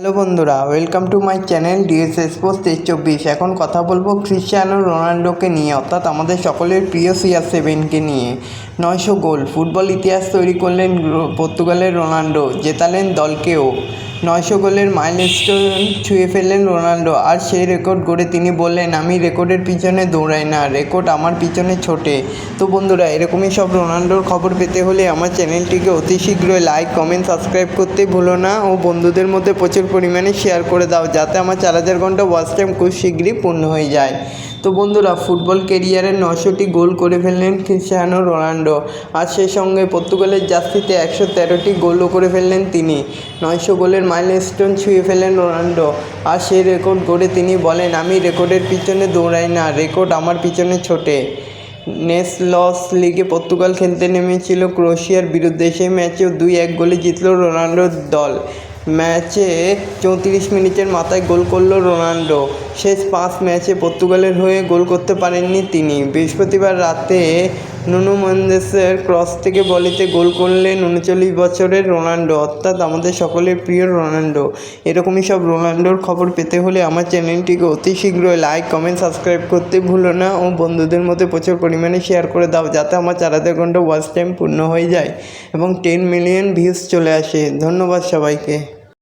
Hello বন্ধুরা welcome to my channel DSS post তেইশ চব্বিশ এখন কথা বলব ক্রিশ্চিয়ানো রোনাল্ডোকে নিয়ে, অর্থাৎ আমাদের সকলের প্রিয় সিআর সেভেনকে নিয়ে। নয়শো গোল, ফুটবল ইতিহাস তৈরি করলেন পর্তুগালের রোনাল্ডো, জেতালেন দলকেও। নয়শো গোলের মাইলস্টোন ছুঁয়ে ফেললেন রোনাল্ডো। আর সেই রেকর্ড গড়ে তিনি বললেন, আমি রেকর্ডের পিছনে দৌড়াই না, রেকর্ড আমার পিছনে ছোটে। তো বন্ধুরা, এরকমই সব রোনাল্ডোর খবর পেতে হলে আমার চ্যানেলটিকে অতি শীঘ্রই লাইক, কমেন্ট, সাবস্ক্রাইব করতে ভুলো না ও বন্ধুদের মধ্যে প্রচুর পরিমাণে শেয়ার করে দাও, যাতে আমার চার হাজার ঘণ্টা ওয়াচ টাইম খুব শীঘ্রই পূর্ণ হয়ে যায়। তো বন্ধুরা, ফুটবল কেরিয়ারে নশোটি গোল করে ফেললেন ক্রিশ্চিয়ানো রোনাল্ডো। আর সেই সঙ্গে পর্তুগালের জার্সিতে একশো তেরোটি গোলও করে ফেললেন তিনি। নয়শো গোলের মাইলস্টোন ছুঁয়ে ফেলেন রোনাল্ডো। আর সেই রেকর্ড গড়ে তিনি বলেন, আমি রেকর্ডের পিছনে দৌড়াই না, রেকর্ড আমার পিছনে ছোটে। নেস লস লিগে পর্তুগাল খেলতে নেমেছিল ক্রোয়েশিয়ার বিরুদ্ধে। সেই ম্যাচেও দুই এক গোলে জিতল রোনাল্ডোর দল। ম্যাচে চৌত্রিশ মিনিটের মাথায় গোল করল রোনাল্ডো। শেষ পাঁচ ম্যাচে পর্তুগালের হয়ে গোল করতে পারেননি তিনি। বৃহস্পতিবার রাতে নুনু মেন্দেসের ক্রস থেকে বলিতে গোল করলেন উনচল্লিশ বছরের রোনাল্ডো, অর্থাৎ আমাদের সকলের প্রিয় রোনাল্ডো। এরকমই সব রোনাল্ডোর খবর পেতে হলে আমার চ্যানেলটিকে অতি শীঘ্রই লাইক, কমেন্ট, সাবস্ক্রাইব করতে ভুলো না ও বন্ধুদের মধ্যে প্রচুর পরিমাণে শেয়ার করে দাও যাতে আমার চার হাজার ঘণ্টা ওয়াচ টাইম পূর্ণ হয়ে যায় এবং টেন মিলিয়ন ভিউজ চলে আসে। ধন্যবাদ সবাইকে।